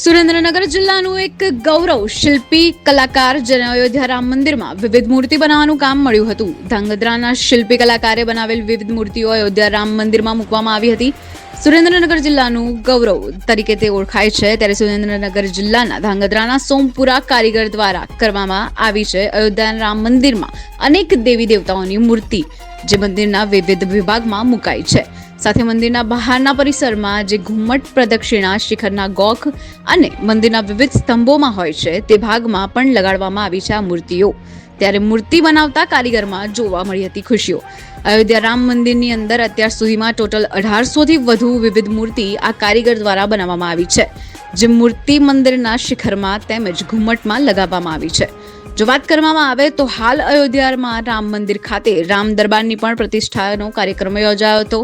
સુરેન્દ્રનગર જિલ્લાનું એક ગૌરવ શિલ્પી કલાકાર જેને અયોધ્યા રામ મંદિરમાં વિવિધ મૂર્તિ બનાવવાનું કામ મળ્યું હતું. ધાંગધ્રાના શિલ્પી કલાકારે બનાવેલ વિવિધ મૂર્તિઓ અયોધ્યા રામ મંદિરમાં મૂકવામાં આવી હતી. સુરેન્દ્રનગર જિલ્લાનું ગૌરવ તરીકે તે ઓળખાય છે. ત્યારે સુરેન્દ્રનગર જિલ્લાના ધાંગધ્રાના સોમપુરા કારીગર દ્વારા કરવામાં આવી છે અયોધ્યા રામ મંદિરમાં અનેક દેવી દેવતાઓની મૂર્તિ, જે મંદિરના વિવિધ વિભાગમાં મુકાઈ છે. સાથે મંદિરના બહારના પરિસરમાં જે ઘુમ્મટ પ્રદક્ષિણા, શિખરના ગોખ અને મંદિરના વિવિધ સ્તંભોમાં હોય છે, તે ભાગમાં પણ લગાડવામાં આવી છે આ મૂર્તિઓ. ત્યારે મૂર્તિ બનાવતા કારીગરમાં જોવા મળી હતી ખુશીઓ. અયોધ્યા રામ મંદિરની અંદર અત્યાર સુધીમાં ટોટલ અઢારસોથી વધુ વિવિધ મૂર્તિ આ કારીગર દ્વારા બનાવવામાં આવી છે, જે મૂર્તિ મંદિરના શિખરમાં તેમજ ઘુમ્મટમાં લગાવવામાં આવી છે. જો વાત કરવામાં આવે તો હાલ અયોધ્યામાં રામ મંદિર ખાતે રામ દરબારની પણ પ્રતિષ્ઠાનો કાર્યક્રમ યોજાયો હતો,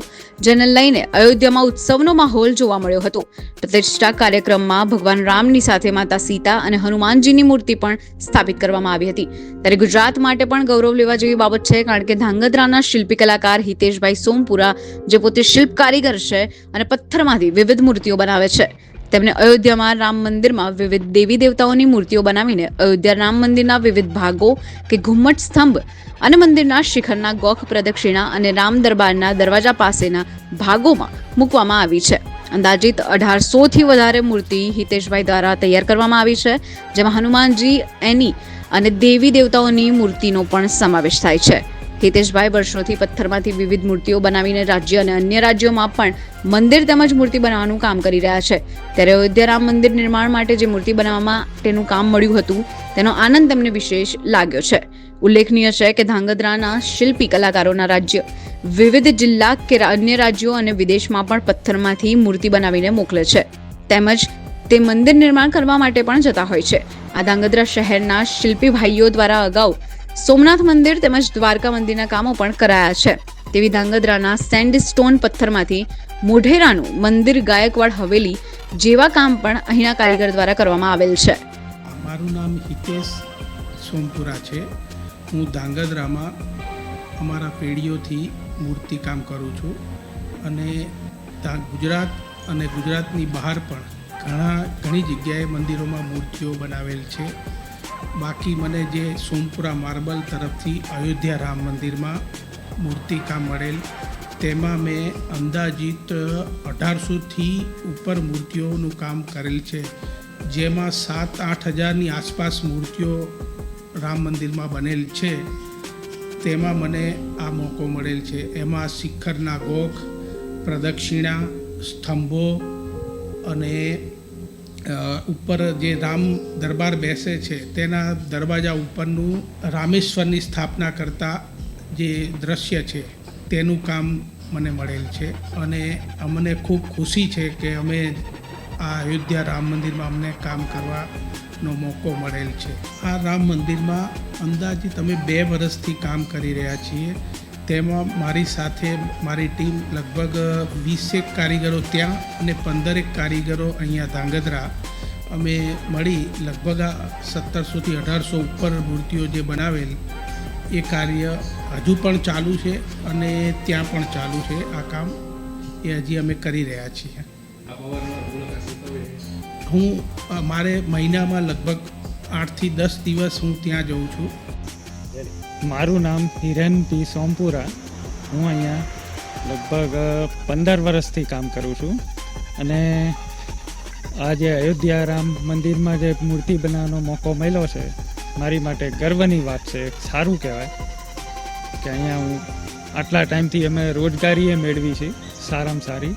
જેને લઈને અયોધ્યામાં ઉત્સવનો માહોલ જોવા મળ્યો હતો. પ્રતિષ્ઠા કાર્યક્રમમાં ભગવાન રામની સાથે માતા સીતા અને હનુમાનજીની મૂર્તિ પણ સ્થાપિત કરવામાં આવી હતી. ત્યારે ગુજરાત માટે પણ ગૌરવ લેવા જેવી બાબત છે, કારણ કે ધાંગધ્રાના શિલ્પી કલાકાર હિતેશભાઈ સોમપુરા, જે પોતે શિલ્પ કારીગર છે અને પથ્થરમાંથી વિવિધ મૂર્તિઓ બનાવે છે. તેમણે અયોધ્યામાં રામ મંદિરમાં વિવિધ દેવી દેવતાઓની મૂર્તિઓ બનાવીને અયોધ્યા રામ મંદિરના વિવિધ ભાગો કે ઘુમ્મટ સ્તંભ અને મંદિરના શિખરના ગોખ પ્રદક્ષિણા અને રામ દરબારના દરવાજા પાસેના ભાગોમાં મૂકવામાં આવી છે. અંદાજિત અઢારસોથી વધારે મૂર્તિ હિતેશભાઈ દ્વારા તૈયાર કરવામાં આવી છે, જેમાં હનુમાનજી, એની અને દેવી દેવતાઓની મૂર્તિનો પણ સમાવેશ થાય છે. હિતેશભાઈ વર્ષોથી પથ્થરમાંથી વિવિધ મૂર્તિઓ બનાવીને રાજ્ય અને અન્ય રાજ્યોમાં પણ મંદિર તેમજ મૂર્તિ બનાવવાનું કામ કરી રહ્યા છે. ત્યારે અયોધ્યા રામ મંદિર નિર્માણ માટે જે મૂર્તિ બનાવવામાં તેનું કામ મળ્યું હતું, તેનો આનંદ તેમને વિશેષ લાગ્યો છે. ઉલ્લેખનીય છે કે ધાંગધ્રાના શિલ્પી કલાકારોના રાજ્ય, વિવિધ જિલ્લા કે અન્ય રાજ્યો અને વિદેશમાં પણ પથ્થરમાંથી મૂર્તિ બનાવીને મોકલે છે. તેમજ તે મંદિર નિર્માણ કરવા માટે પણ જતા હોય છે. આ ધાંગધ્રા શહેરના શિલ્પી ભાઈઓ દ્વારા અગાઉ સોમનાથ મંદિર તેમજ દ્વારકા મંદિરના કામો પણ કરાયા છે. તેવી ધાંગધ્રાના સેન્ડ સ્ટોન પથ્થરમાંથી મોઢેરાનું મંદિર ગાયકવાડ હવેલી જેવા કામ પણ અહીંના કારીગર દ્વારા કરવામાં આવેલ છે. મારું નામ હિતેશ સોમપુરા છે. હું ધાંગધ્રામાં અમારા પેઢીઓથી મૂર્તિકામ કરું છું અને ગુજરાત અને ગુજરાતની બહાર પણ ઘણા ઘણી જગ્યાએ મંદિરોમાં મૂર્તિઓ બનાવેલ છે. બાકી મને જે સોમપુરા માર્બલ તરફથી અયોધ્યા રામ મંદિરમાં મૂર્તિકામ મળેલ, તેમાં મેં અંદાજિત અઢારસોથી ઉપર મૂર્તિઓનું કામ કરેલ છે, જેમાં સાત આઠ હજારની આસપાસ મૂર્તિઓ રામ મંદિરમાં બનેલ છે. તેમાં મને આ મોકો મળેલ છે. એમાં શિખરના ગોખ, પ્રદક્ષિણા, સ્તંભો અને ઉપર જે રામ દરબાર બેસે છે, તેના દરવાજા ઉપરનું રામેશ્વરની સ્થાપના કરતા જે દ્રશ્ય છે, તેનું કામ મને મળેલ છે અને અમને ખૂબ ખુશી છે કે અમે આ અયોધ્યા રામ મંદિરમાં અમને કામ કરવાનો મોકો મળેલ છે. આ રામ મંદિરમાં અંદાજિત અમે બે વર્ષથી કામ કરી રહ્યા છીએ. તેમાં મારી સાથે મારી ટીમ લગભગ વીસેક કારીગરો ત્યાં અને પંદરેક કારીગરો અહીંયા ધાંગધ્રા. અમે મળી લગભગ આ સત્તરસોથી અઢારસો ઉપર મૂર્તિઓ જે બનાવેલ, એ કાર્ય હજુ પણ ચાલુ છે અને ત્યાં પણ ચાલુ છે આ કામ, એ હજી અમે કરી રહ્યા છીએ. હું, મારે મહિનામાં લગભગ આઠથી દસ દિવસ હું ત્યાં જઉં છું. મારું નામ હિરેન પી સોમપુરા હું અહીંયા લગભગ પંદર વર્ષથી કામ કરું છું અને આ જે અયોધ્યા રામ મંદિરમાં જે મૂર્તિ બનાવવાનો મોકો મળ્યો છે મારી માટે ગર્વની વાત છે સારું કહેવાય કે અહીંયા હું આટલા ટાઈમથી અમે રોજગારીએ મેળવી છે સારામાં સારી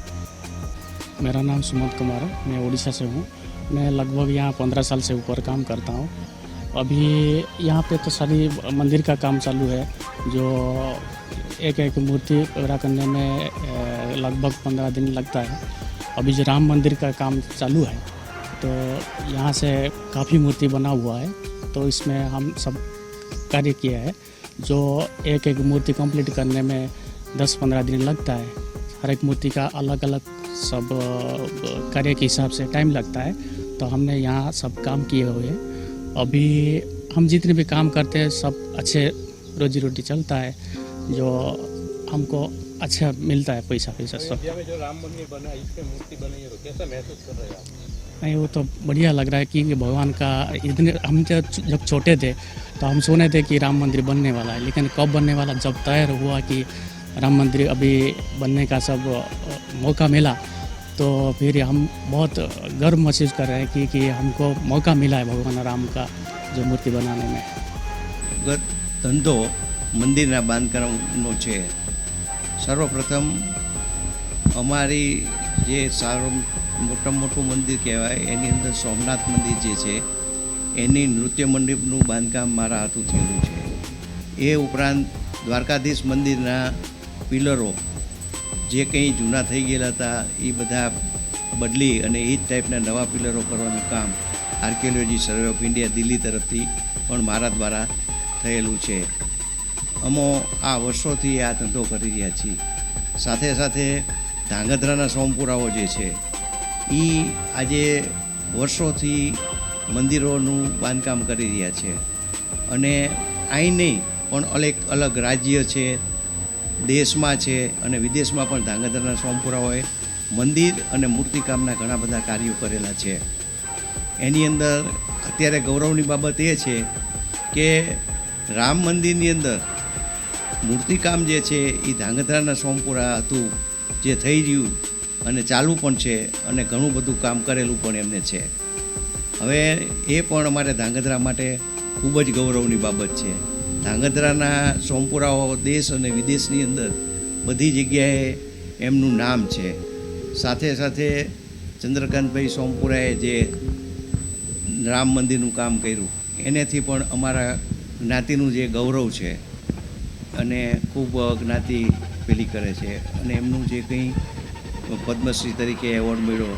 मेरा नाम सुमंत कुमार है मैं उड़ीसा से हूँ मैं लगभग यहाँ पंद्रह साल से ऊपर काम करता हूँ अभी यहाँ पे तो सारी मंदिर का काम चालू है, जो एक एक मूर्ति वगैरह करने में लगभग पंद्रह दिन लगता है। अभी जो राम मंदिर का काम चालू है तो यहाँ से काफ़ी मूर्ति बना हुआ है तो इसमें हम सब कार्य किया है, जो एक एक मूर्ति कंप्लीट करने में दस पंद्रह दिन लगता है। हर एक मूर्ति का अलग अलग सब कार्य के हिसाब से टाइम लगता है तो हमने यहाँ सब काम किए हुए हैं। अभी हम जितने भी काम करते हैं सब अच्छे रोजी रोटी चलता है जो हमको अच्छा मिलता है पैसा पैसा सब। जो राम मंदिर बना इस मूर्ति बनी है तो कैसा महसूस कर रहे हैं आप? नहीं वो तो बढ़िया लग रहा है कि भगवान का इतने हम जब जब छोटे थे तो हम सुने थे कि राम मंदिर बनने वाला है लेकिन कब बनने वाला जब तय हुआ कि राम मंदिर अभी बनने का सब मौका मिला तो फिर हम बहुत गर्व महसूस कर रहे हैं कि कि हमको मौका मिला है भगवान राम का जो मूर्ति बनाने में ગત ધંધો મંદિરના બાંધકામનો છે સર્વપ્રથમ અમારી જે સારું મોટામાં મોટું મંદિર કહેવાય એની અંદર સોમનાથ મંદિર જે છે એની નૃત્ય મંડપનું બાંધકામ મારા હાથું થયેલું છે એ ઉપરાંત દ્વારકાધીશ મંદિરના પિલરો જે કંઈ જૂના થઈ ગયેલા હતા, એ બધા બદલી અને એ જ ટાઈપના નવા પિલરો કરવાનું કામ archaeology survey of India Delhi તરફથી પણ મારા દ્વારા થયેલું છે. અમો આ વર્ષોથી આ ધંધો કરી રહ્યા છીએ. સાથે સાથે ધાંગધ્રાના સોમપુરાઓ જે છે એ આજે વર્ષોથી મંદિરોનું બાંધકામ કરી રહ્યા છે. અને અહીં નહીં, પણ અલગ અલગ રાજ્ય છે દેશમાં છે અને વિદેશમાં પણ ધાંગધ્રાના સોમપુરાઓએ મંદિર અને મૂર્તિકામના ઘણા બધા કાર્યો કરેલા છે. એની અંદર અત્યારે ગૌરવની બાબત એ છે કે રામ મંદિરની અંદર મૂર્તિકામ જે છે એ ધાંગધ્રાના સોમપુરા હતું, જે થઈ રહ્યું અને ચાલુ પણ છે અને ઘણું બધું કામ કરેલું પણ એમને છે. હવે એ પણ અમારે ધાંગધ્રા માટે ખૂબ જ ગૌરવની બાબત છે. ધાંગધ્રાના સોમપુરાઓ દેશ અને વિદેશની અંદર બધી જગ્યાએ એમનું નામ છે. સાથે સાથે ચંદ્રકાંતભાઈ સોમપુરાએ જે રામ મંદિરનું કામ કર્યું, એનેથી પણ અમારા જ્ઞાતિનું જે ગૌરવ છે અને ખૂબ જ્ઞાતિ પેલી કરે છે અને એમનું જે કંઈ પદ્મશ્રી તરીકે એવોર્ડ મળ્યો,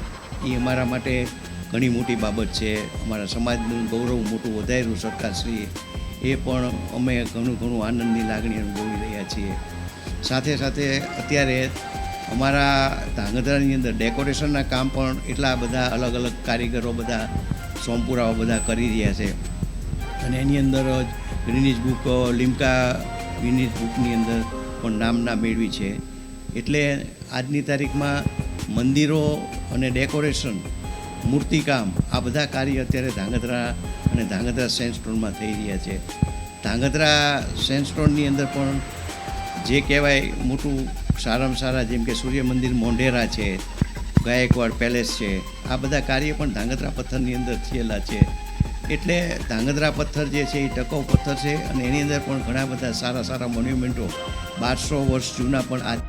એ અમારા માટે ઘણી મોટી બાબત છે. અમારા સમાજનું ગૌરવ મોટું વધાર્યું સરકારશ્રીએ. એ પણ અમે ઘણું ઘણું આનંદની લાગણી અનુભવી રહ્યા છીએ. સાથે સાથે અત્યારે અમારા ધાંગધ્રાની અંદર ડેકોરેશનના કામ પણ એટલા બધા અલગ અલગ કારીગરો બધા સોમપુરાઓ બધા કરી રહ્યા છે. અને એની અંદર જ ગ્રીનિજ બુક, લીમકા ગ્રીનિજ બુકની અંદર પણ નામના મેળવી છે. એટલે આજની તારીખમાં મંદિરો અને ડેકોરેશન, મૂર્તિકામ આ બધા કાર્ય અત્યારે ધાંગધ્રા અને ધાંગધ્રા સેન્ડસ્ટોનમાં થઈ રહ્યા છે. ધાંગધ્રા સેન્ડસ્ટોનની અંદર પણ જે કહેવાય મોટું સારામાં સારા જેમ કે સૂર્ય મંદિર, મોઢેરા છે, ગાયકવાડ પેલેસ છે, આ બધા કાર્ય પણ ધાંગધ્રા પથ્થરની અંદર થયેલા છે. એટલે ધાંગધ્રા પથ્થર જે છે એ ટકાઉ પથ્થર છે અને એની અંદર પણ ઘણા બધા સારા સારા મોન્યુમેન્ટો બારસો વર્ષ જૂના પણ આજ